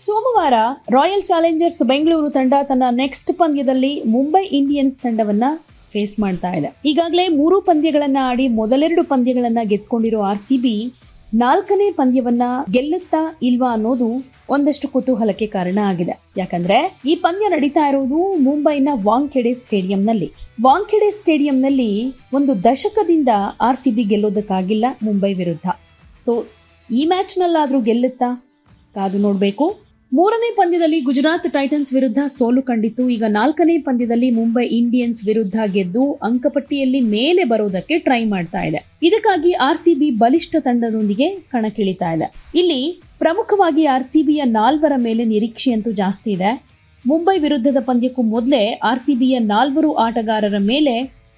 ಸೋಮವಾರ royal Challengers Bengaluru ತಂಡ ತನ್ನ ನೆಕ್ಸ್ಟ್ ಪಂದ್ಯದಲ್ಲಿ ಮುಂಬೈ ಇಂಡಿಯನ್ಸ್ ತಂಡವನ್ನ ಫೇಸ್ ಮಾಡ್ತಾ ಇದೆ. ಈಗಾಗಲೇ ಮೂರು ಪಂದ್ಯಗಳನ್ನ ಆಡಿ ಮೊದಲೆರಡು ಪಂದ್ಯಗಳನ್ನ ಗೆದ್ಕೊಂಡಿರೋ ಆರ್ ಸಿ ಬಿ ನಾಲ್ಕನೇ ಪಂದ್ಯವನ್ನ ಗೆಲ್ಲುತ್ತಾ ಇಲ್ವಾ ಅನ್ನೋದು ಒಂದಷ್ಟು ಕುತೂಹಲಕ್ಕೆ ಕಾರಣ ಆಗಿದೆ. ಯಾಕಂದ್ರೆ ಈ ಪಂದ್ಯ ನಡೀತಾ ಇರೋದು ಮುಂಬೈನ ವಾಂಖೆಡೆ ಸ್ಟೇಡಿಯಂನಲ್ಲಿ. ವಾಂಖೆಡೆ ಸ್ಟೇಡಿಯಂನಲ್ಲಿ ಒಂದು ದಶಕದಿಂದ ಆರ್ ಸಿ ಬಿ ಗೆಲ್ಲೋದಕ್ಕಾಗಿಲ್ಲ ಮುಂಬೈ ವಿರುದ್ಧ. ಸೊ ಈ ಮ್ಯಾಚ್ನಲ್ಲಾದರೂ ಗೆಲ್ಲುತ್ತಾ? ಕಾದು ನೋಡಬೇಕು. ಮೂರನೇ ಪಂದ್ಯದಲ್ಲಿ ಗುಜರಾತ್ ಟೈಟನ್ಸ್ ವಿರುದ್ಧ ಸೋಲು ಕಂಡಿತ್ತು. ಈಗ ನಾಲ್ಕನೇ ಪಂದ್ಯದಲ್ಲಿ ಮುಂಬೈ ಇಂಡಿಯನ್ಸ್ ವಿರುದ್ಧ ಗೆದ್ದು ಅಂಕಪಟ್ಟಿಯಲ್ಲಿ ಮೇಲೆ ಬರೋದಕ್ಕೆ ಟ್ರೈ ಮಾಡ್ತಾ ಇದೆ. ಇದಕ್ಕಾಗಿ ಆರ್ ಸಿ ಬಲಿಷ್ಠ ತಂಡದೊಂದಿಗೆ ಕಣಕ್ಕಿಳಿತಾ ಇದೆ. ಇಲ್ಲಿ ಪ್ರಮುಖವಾಗಿ ಆರ್ ಸಿ ಬಿಯ ನಾಲ್ವರ ಮೇಲೆ ನಿರೀಕ್ಷೆಯಂತೂ ಜಾಸ್ತಿ ಇದೆ. ಮುಂಬೈ ವಿರುದ್ಧದ ಪಂದ್ಯಕ್ಕೂ ಮೊದಲೇ ಆರ್ ಸಿ ಬಿಯ ನಾಲ್ವರು ಆಟಗಾರರ ಮೇಲೆ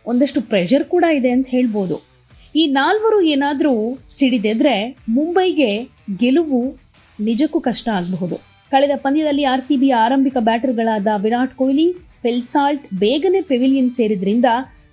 ಒಂದಷ್ಟು ಪ್ರೆಷರ್ ಕೂಡ ಇದೆ ಅಂತ ಹೇಳ್ಬೋದು. ಈ ನಾಲ್ವರು ಏನಾದರೂ ಸಿಡಿದೆದ್ರೆ ಮುಂಬೈಗೆ ಗೆಲುವು ನಿಜಕ್ಕೂ ಕಷ್ಟ ಆಗಬಹುದು. ಕಳೆದ ಪಂದ್ಯದಲ್ಲಿ ಆರ್ ಸಿ ಬಿಯ ಆರಂಭಿಕ ಬ್ಯಾಟರ್ಗಳಾದ ವಿರಾಟ್ ಕೊಹ್ಲಿ, ಫೆಲ್ಸಾಲ್ಟ್, ಬೇಗನೆ ಪೆವಿಲಿಯನ್ ಸೇರಿದ್ರಿಂದ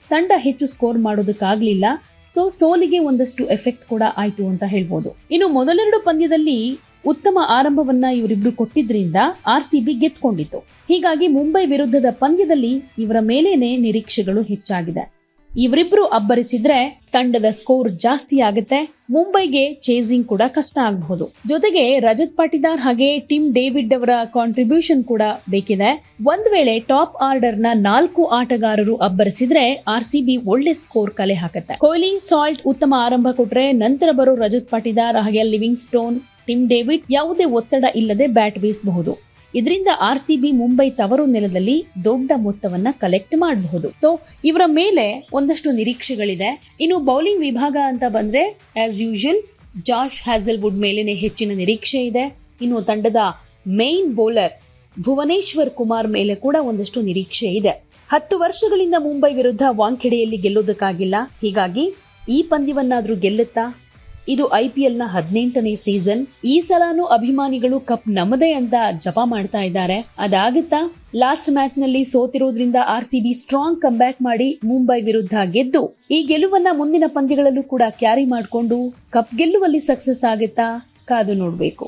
ತಂಡ ಹೆಚ್ಚು ಸ್ಕೋರ್ ಮಾಡೋದಕ್ಕಾಗಲಿಲ್ಲ. ಸೊ, ಸೋಲಿಗೆ ಒಂದಷ್ಟು ಎಫೆಕ್ಟ್ ಕೂಡ ಆಯಿತು ಅಂತ ಹೇಳ್ಬೋದು. ಇನ್ನು ಮೊದಲೆರಡು ಪಂದ್ಯದಲ್ಲಿ ಉತ್ತಮ ಆರಂಭವನ್ನ ಇವರಿಬ್ರು ಕೊಟ್ಟಿದ್ರಿಂದ ಆರ್ ಸಿ ಬಿ ಗೆದ್ಕೊಂಡಿತ್ತು ಹೀಗಾಗಿ ಮುಂಬೈ ವಿರುದ್ಧದ ಪಂದ್ಯದಲ್ಲಿ ಇವರ ಮೇಲೇನೆ ನಿರೀಕ್ಷೆಗಳು ಹೆಚ್ಚಾಗಿದೆ. ಇವರಿಬ್ರು ಅಬ್ಬರಿಸಿದ್ರೆ ತಂಡದ ಸ್ಕೋರ್ ಜಾಸ್ತಿ ಆಗುತ್ತೆ. ಮುಂಬೈಗೆ ಚೇಸಿಂಗ್ ಕೂಡ ಕಷ್ಟ ಆಗಬಹುದು. ಜೊತೆಗೆ ರಜತ್ ಪಾಟಿದಾರ್ ಹಾಗೆ ಟಿಮ್ ಡೇವಿಡ್ ಅವರ ಕಾಂಟ್ರಿಬ್ಯೂಷನ್ ಕೂಡ ಬೇಕಿದೆ. ಒಂದ್ ವೇಳೆ ಟಾಪ್ ಆರ್ಡರ್ನ ನಾಲ್ಕು ಆಟಗಾರರು ಅಬ್ಬರಿಸಿದ್ರೆ ಆರ್ ಸಿ ಬಿ ಒಳ್ಳೆ ಸ್ಕೋರ್ ಕಲೆ ಹಾಕುತ್ತೆ. ಕೊಹ್ಲಿ ಸಾಲ್ಟ್ ಉತ್ತಮ ಆರಂಭ ಕೊಟ್ರೆ ನಂತರ ಬರೋ ರಜತ್ ಪಾಟಿದಾರ್ ಹಾಗೆ ಲಿವಿಂಗ್ ಸ್ಟೋನ್ ಟಿಮ್ ಡೇವಿಡ್ ಯಾವುದೇ ಒತ್ತಡ ಇಲ್ಲದೆ ಬ್ಯಾಟ್ ಬೀಸಬಹುದು. ಇದರಿಂದ ಆರ್ ಸಿ ಬಿ ಮುಂಬೈ ತವರು ನೆಲದಲ್ಲಿ ದೊಡ್ಡ ಮೊತ್ತವನ್ನ ಕಲೆಕ್ಟ್ ಮಾಡಬಹುದು. ಸೊ ಇವರ ಮೇಲೆ ಒಂದಷ್ಟು ನಿರೀಕ್ಷೆಗಳಿದೆ. ಇನ್ನು ಬೌಲಿಂಗ್ ವಿಭಾಗ ಅಂತ ಬಂದ್ರೆ ಆಸ್ ಯೂಶಲ್ ಜಾಶ್ ಹ್ಯಾಸಲ್ವುಡ್ ಮೇಲೇನೆ ಹೆಚ್ಚಿನ ನಿರೀಕ್ಷೆ ಇದೆ. ಇನ್ನು ತಂಡದ ಮೇನ್ ಬೌಲರ್ ಭುವನೇಶ್ವರ್ ಕುಮಾರ್ ಮೇಲೆ ಕೂಡ ಒಂದಷ್ಟು ನಿರೀಕ್ಷೆ ಇದೆ. ಹತ್ತು ವರ್ಷಗಳಿಂದ ಮುಂಬೈ ವಿರುದ್ಧ ವಾಂಖೆಡೆಯಲ್ಲಿ ಗೆಲ್ಲೋದಕ್ಕಾಗಿಲ್ಲ. ಹೀಗಾಗಿ ಈ ಪಂದ್ಯವನ್ನಾದ್ರೂ ಗೆಲ್ಲುತ್ತಾ? ಇದು ಐ ನ ಹದಿನೆಂಟನೇ ಸೀಸನ್. ಈ ಸಲಾನು ಅಭಿಮಾನಿಗಳು ಕಪ್ ನಮ್ಮದೇ ಅಂತ ಜಪ ಮಾಡ್ತಾ ಇದ್ದಾರೆ. ಅದಾಗುತ್ತಾ? ಲಾಸ್ಟ್ ಮ್ಯಾಚ್ನಲ್ಲಿ ಸೋತಿರೋದ್ರಿಂದ R C B strong come ಮಾಡಿ ಮುಂಬೈ ವಿರುದ್ಧ ಗೆದ್ದು, ಈ ಗೆಲುವನ್ನ ಮುಂದಿನ ಪಂದ್ಯಗಳಲ್ಲೂ ಕೂಡ ಕ್ಯಾರಿ ಮಾಡಿಕೊಂಡು ಕಪ್ ಗೆಲ್ಲುವಲ್ಲಿ ಸಕ್ಸಸ್ ಆಗುತ್ತಾ? ಕಾದು ನೋಡಬೇಕು.